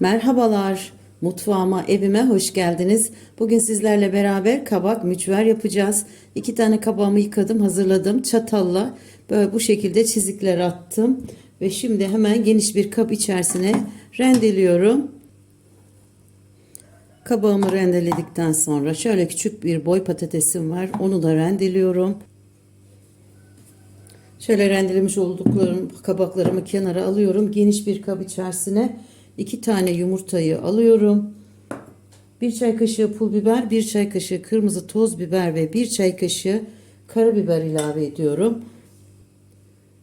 Merhabalar, mutfağıma, evime hoş geldiniz. Bugün sizlerle beraber kabak mücver yapacağız. İki tane kabağımı yıkadım, hazırladım. Çatalla böyle bu şekilde çizikler attım. Ve şimdi hemen geniş bir kap içerisine rendeliyorum. Kabağımı rendeledikten sonra şöyle küçük bir boy patatesim var. Onu da rendeliyorum. Şöyle rendelemiş olduklarım kabaklarımı kenara alıyorum. Geniş bir kap içerisine iki tane yumurtayı alıyorum. Bir çay kaşığı pul biber, bir çay kaşığı kırmızı toz biber ve bir çay kaşığı karabiber ilave ediyorum.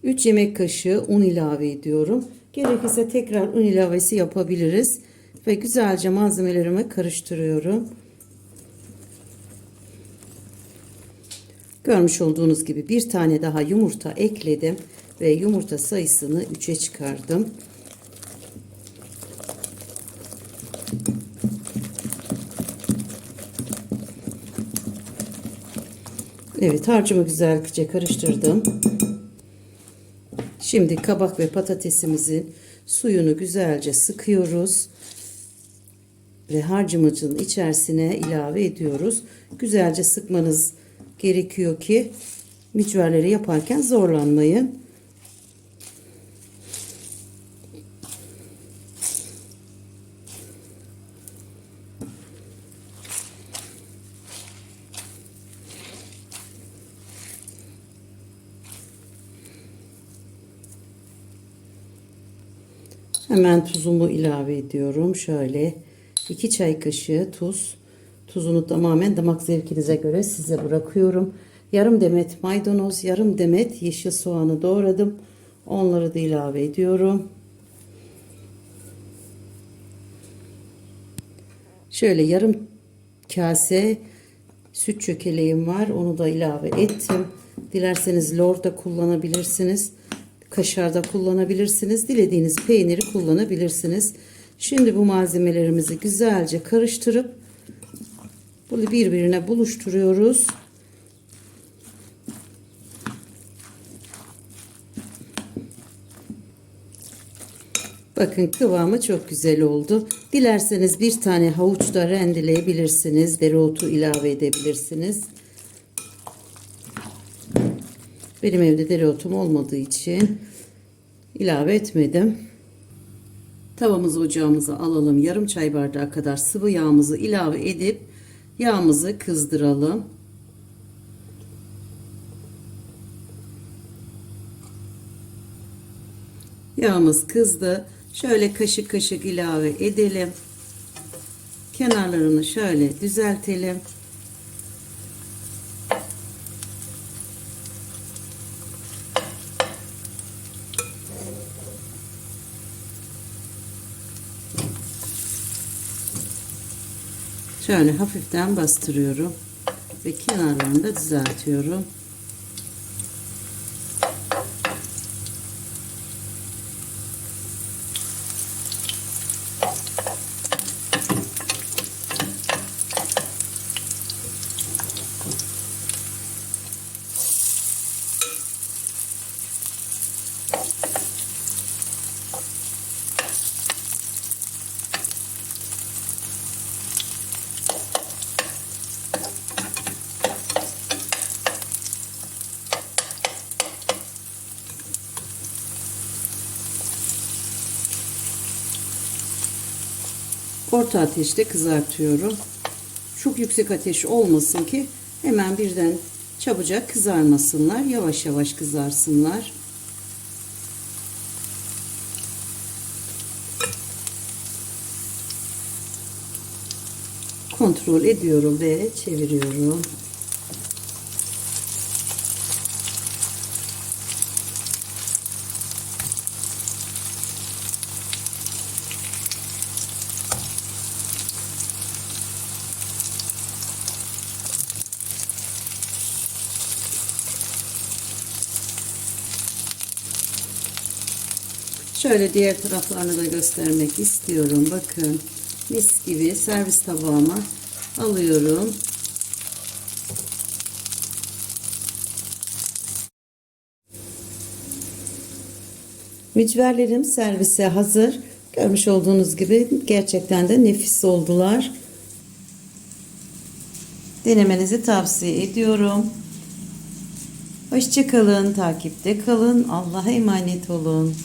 3 yemek kaşığı un ilave ediyorum. Gerekirse tekrar un ilavesi yapabiliriz. Ve güzelce malzemelerimi karıştırıyorum. Görmüş olduğunuz gibi bir tane daha yumurta ekledim ve yumurta sayısını 3'e çıkardım. Evet harcımı güzelce karıştırdım. Şimdi kabak ve patatesimizin suyunu güzelce sıkıyoruz ve harcımızın içerisine ilave ediyoruz. Güzelce sıkmanız gerekiyor ki mücverleri yaparken zorlanmayın. Hemen tuzumu ilave ediyorum. Şöyle 2 çay kaşığı tuz. Tuzunu tamamen damak zevkinize göre size bırakıyorum. Yarım demet maydanoz, yarım demet yeşil soğanı doğradım. Onları da ilave ediyorum. Şöyle yarım kase süt çökeleğim var. Onu da ilave ettim. Dilerseniz lor da kullanabilirsiniz. Kaşar da kullanabilirsiniz. Dilediğiniz peyniri kullanabilirsiniz. Şimdi bu malzemelerimizi güzelce karıştırıp bunu birbirine buluşturuyoruz. Bakın kıvamı çok güzel oldu. Dilerseniz bir tane havuç da rendeleyebilirsiniz. Dereotu ilave edebilirsiniz. Benim evde dereotum olmadığı için ilave etmedim. Tavamızı ocağımıza alalım. Yarım çay bardağı kadar sıvı yağımızı ilave edip yağımızı kızdıralım. Yağımız kızdı. Şöyle kaşık kaşık ilave edelim. Kenarlarını şöyle düzeltelim. Şöyle hafiften bastırıyorum ve kenarlarını da düzeltiyorum. Orta ateşte kızartıyorum. Çok yüksek ateş olmasın ki hemen birden çabucak kızarmasınlar. Yavaş yavaş kızarsınlar. Kontrol ediyorum ve çeviriyorum. Şöyle diğer taraflarını da göstermek istiyorum. Bakın mis gibi servis tabağıma alıyorum. Mücverlerim servise hazır. Görmüş olduğunuz gibi gerçekten de nefis oldular. Denemenizi tavsiye ediyorum. Hoşçakalın, takipte kalın. Allah'a emanet olun.